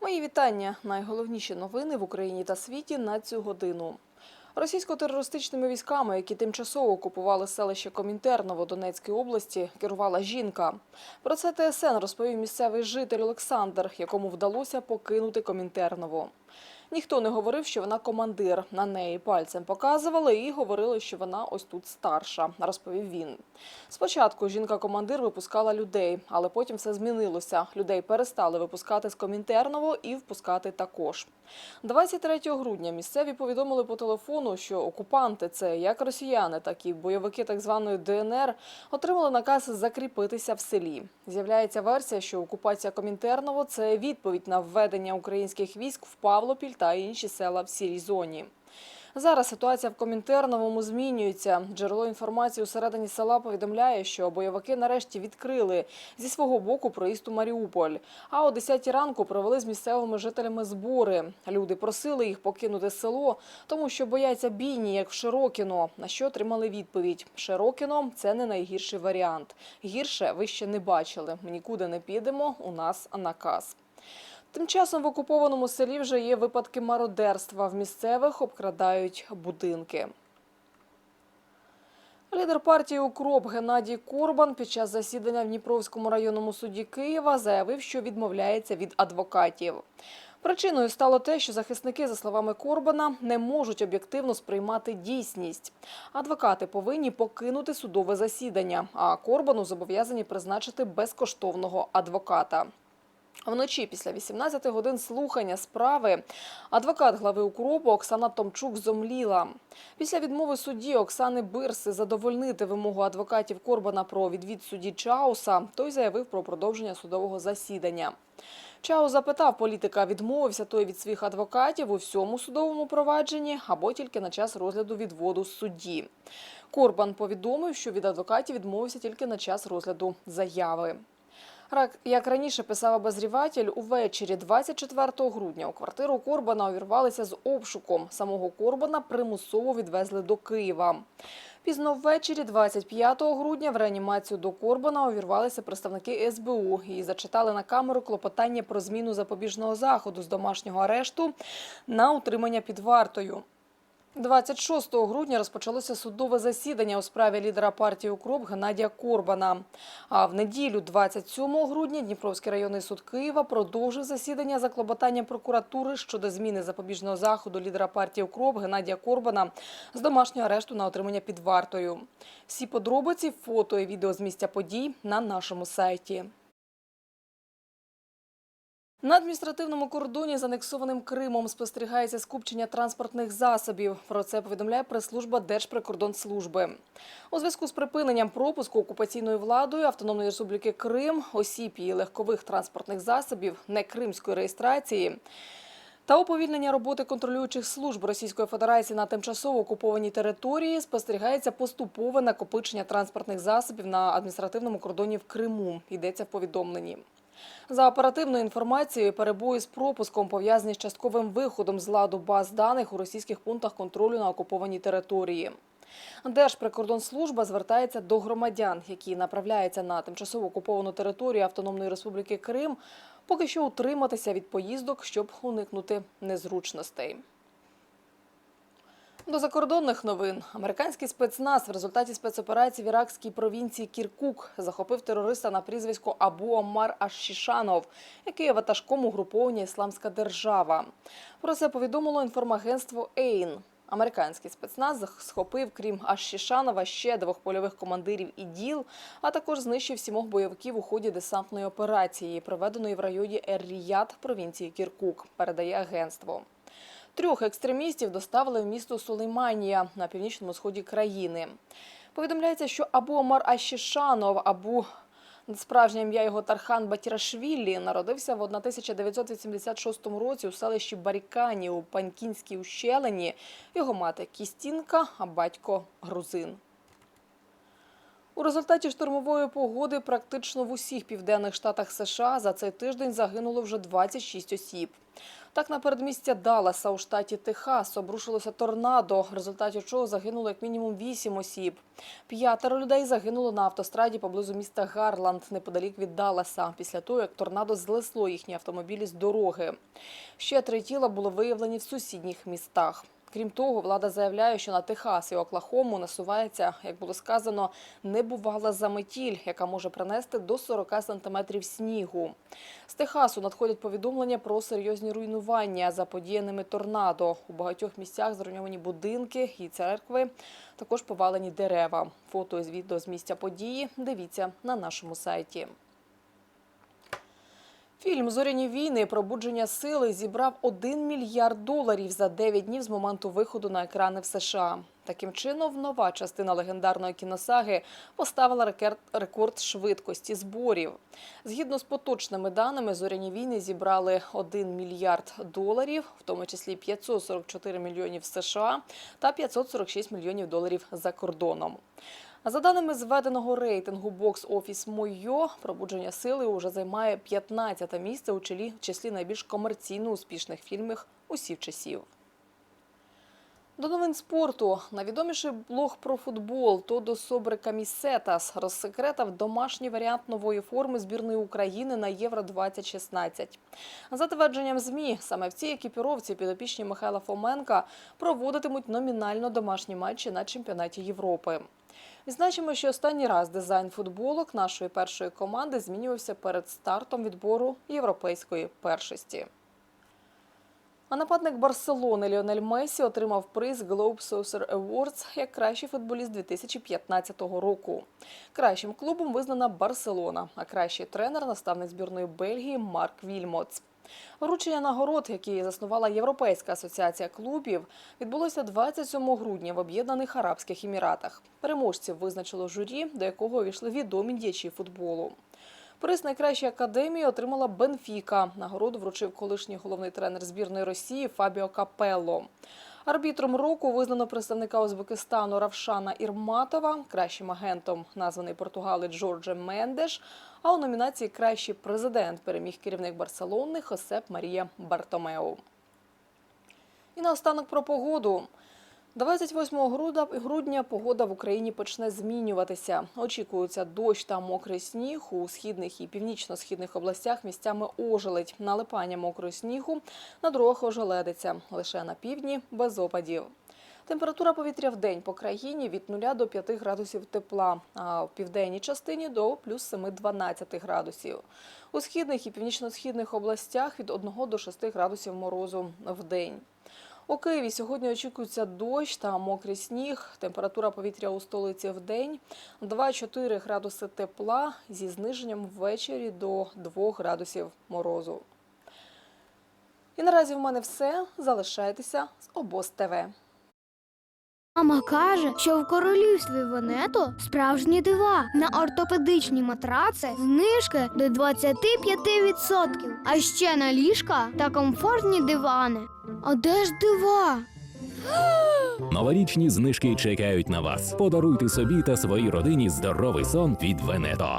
Мої вітання. Найголовніші новини в Україні та світі на цю годину. Російсько-терористичними військами, які тимчасово окупували селище Комінтерново Донецької області, керувала жінка. Про це ТСН розповів місцевий житель Олександр, якому вдалося покинути Комінтерново. Ніхто не говорив, що вона командир. На неї пальцем показували і говорили, що вона ось тут старша, розповів він. Спочатку жінка-командир випускала людей, але потім все змінилося. Людей перестали випускати з Комінтерново і впускати також. 23 грудня місцеві повідомили по телефону, що окупанти, це як росіяни, так і бойовики так званої ДНР, отримали наказ закріпитися в селі. З'являється версія, що окупація Комінтерново це відповідь на введення українських військ в Павлопіль та інші села в сірій зоні. Зараз ситуація в Комінтерновому змінюється. Джерело інформації усередині села повідомляє, що бойовики нарешті відкрили зі свого боку проїзд у Маріуполь. А о 10 ранку провели з місцевими жителями збори. Люди просили їх покинути село, тому що бояться бійні, як в Широкіно. На що отримали відповідь: Широкіно це не найгірший варіант. Гірше ви ще не бачили. Ми нікуди не підемо. У нас наказ. Тим часом в окупованому селі вже є випадки мародерства. В місцевих обкрадають будинки. Лідер партії Укроп Геннадій Корбан під час засідання в Дніпровському районному суді Києва заявив, що відмовляється від адвокатів. Причиною стало те, що захисники, за словами Корбана, не можуть об'єктивно сприймати дійсність. Адвокати повинні покинути судове засідання, а Корбану зобов'язані призначити безкоштовного адвоката. Вночі після 18 годин слухання справи адвокат глави укропу Оксана Томчук зомліла. Після відмови судді Оксани Бирси задовольнити вимогу адвокатів Корбана про відвід судді Чауса, той заявив про продовження судового засідання. Чаус запитав політика, відмовився той від своїх адвокатів у всьому судовому провадженні або тільки на час розгляду відводу судді. Корбан повідомив, що від адвокатів відмовився тільки на час розгляду заяви. Як раніше писав обозріватель, увечері 24 грудня у квартиру Корбана увірвалися з обшуком. Самого Корбана примусово відвезли до Києва. Пізно ввечері, 25 грудня, в реанімацію до Корбана увірвалися представники СБУ і зачитали на камеру клопотання про зміну запобіжного заходу з домашнього арешту на утримання під вартою. 26 грудня розпочалося судове засідання у справі лідера партії «Укроп» Геннадія Корбана. А в неділю, 27 грудня, Дніпровський районний суд Києва продовжив засідання за клопотанням прокуратури щодо зміни запобіжного заходу лідера партії «Укроп» Геннадія Корбана з домашнього арешту на отримання під вартою. Всі подробиці, фото і відео з місця подій на нашому сайті. На адміністративному кордоні з анексованим Кримом спостерігається скупчення транспортних засобів. Про це повідомляє прес-служба Держприкордонслужби. У зв'язку з припиненням пропуску окупаційною владою Автономної Республіки Крим осіб і легкових транспортних засобів не кримської реєстрації. Та уповільнення роботи контролюючих служб Російської Федерації на тимчасово окупованій території спостерігається поступове накопичення транспортних засобів на адміністративному кордоні в Криму. Йдеться в повідомленні. За оперативною інформацією, перебої з пропуском пов'язані з частковим виходом з ладу баз даних у російських пунктах контролю на окупованій території. Держприкордонслужба звертається до громадян, які направляються на тимчасово окуповану територію Автономної Республіки Крим, поки що утриматися від поїздок, щоб уникнути незручностей. До закордонних новин американський спецназ в результаті спецоперації в іракській провінції Кіркук захопив терориста на прізвисько Абу Омар Аш-Шішанов, який є ватажком угруповання Ісламська держава. Про це повідомило інформагентство ЕЙН. Американський спецназ схопив, крім Аш-Шішанова, ще двох польових командирів іділ, а також знищив сімох бойовиків у ході десантної операції, проведеної в районі Ер-Ріяд провінції Кіркук. Передає агентство. Трьох екстремістів доставили в місто Сулейманія на північному сході країни. Повідомляється, що або Омар Ашішанов, або справжнє ім'я його Тархан Батірашвілі, народився в 1986 році у селищі Барікані у Панькінській ущелині. Його мати Кістінка, а батько грузин. У результаті штормової погоди практично в усіх південних штатах США за цей тиждень загинуло вже 26 осіб. Так, на передмістя Далласа у штаті Техас обрушилося торнадо, в результаті чого загинуло як мінімум 8 осіб. П'ятеро людей загинуло на автостраді поблизу міста Гарланд, неподалік від Далласа, після того, як торнадо злесло їхні автомобілі з дороги. Ще три тіла було виявлені в сусідніх містах. Крім того, влада заявляє, що на Техас і Оклахому насувається, як було сказано, небувала заметіль, яка може принести до 40 сантиметрів снігу. З Техасу надходять повідомлення про серйозні руйнування заподіяними торнадо. У багатьох місцях зруйновані будинки і церкви, також повалені дерева. Фото з відео з місця події дивіться на нашому сайті. Фільм Зоряні війни пробудження сили зібрав 1 мільярд доларів за 9 днів з моменту виходу на екрани в США. Таким чином, нова частина легендарної кіносаги поставила рекорд швидкості зборів. Згідно з поточними даними, зоряні війни зібрали 1 мільярд доларів, в тому числі 544 мільйонів США та 546 мільйонів доларів за кордоном. За даними зведеного рейтингу Box Office Mojo, пробудження сили уже займає 15-те місце у чолі в числі найбільш комерційно успішних фільмів усіх часів. До новин спорту найвідоміший блог про футбол Тодо Собре Камісетас розсекретав домашній варіант нової форми збірної України на Євро 2016 За твердженням змі, саме в цій екіпіровці підопічні Михайла Фоменка проводитимуть номінально домашні матчі на чемпіонаті Європи. Відзначимо, що останній раз дизайн футболок нашої першої команди змінювався перед стартом відбору європейської першості. А нападник Барселони Ліонель Месі отримав приз Globe Saucer Awards як кращий футболіст 2015 року. Кращим клубом визнана Барселона, а кращий тренер наставник збірної Бельгії Марк Вільмотс. Вручення нагород, які заснувала Європейська асоціація клубів, відбулося 27 грудня в Об'єднаних Арабських Еміратах. Переможців визначило журі, до якого увійшли відомі діячі футболу. Приз найкращої академії отримала Бенфіка. Нагороду вручив колишній головний тренер збірної Росії Фабіо Капелло. Арбітром року визнано представника Узбекистану Равшана Ірматова, кращим агентом названий португалець Джордже Мендеш. А у номінації Кращий президент переміг керівник Барселони Хосеп Марія Бартомеу. І наостанок про погоду. 28 грудня, погода в Україні почне змінюватися. Очікується дощ та мокрий сніг у східних і північно-східних областях місцями ожеледь, налипання мокрого снігу, на дорогах ожеледиться. Лише на півдні без опадів. Температура повітря в день по країні від 0 до 5 градусів тепла, а в південній частині до плюс 7-12 градусів. У східних і північно-східних областях від 1 до 6 градусів морозу в день. У Києві сьогодні очікується дощ та мокрий сніг. Температура повітря у столиці в день 2-4 градуси тепла зі зниженням ввечері до 2 градусів морозу. І наразі в мене все. Залишайтеся з обоз ТВ. Мама каже, що в королівстві Венето справжні дива на ортопедичні матраци знижки до 25%, а ще на ліжка та комфортні дивани. А де ж дива? Новорічні знижки чекають на вас. Подаруйте собі та своїй родині здоровий сон від Венето.